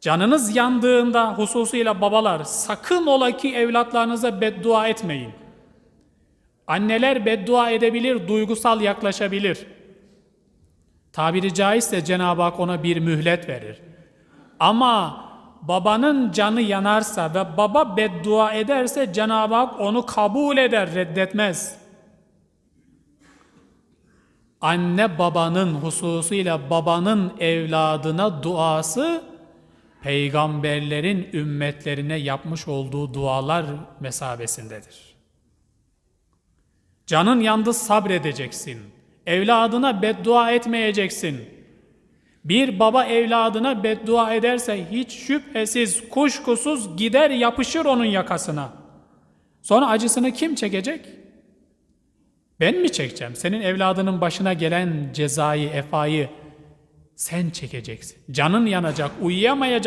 Canınız yandığında hususuyla babalar sakın ola ki evlatlarınıza beddua etmeyin. Anneler beddua edebilir, duygusal yaklaşabilir. Tabiri caizse Cenab-ı Hak ona bir mühlet verir. Ama babanın canı yanarsa ve baba beddua ederse Cenab-ı Hak onu kabul eder, reddetmez. Anne babanın hususuyla babanın evladına duası peygamberlerin ümmetlerine yapmış olduğu dualar mesabesindedir. Canın yandı sabredeceksin. Evladına beddua etmeyeceksin. Bir baba evladına beddua ederse hiç şüphesiz, kuşkusuz gider yapışır onun yakasına. Sonra acısını kim çekecek? Ben mi çekeceğim? Senin evladının başına gelen cezayı, efayı sen çekeceksin. Canın yanacak, uyuyamayacak.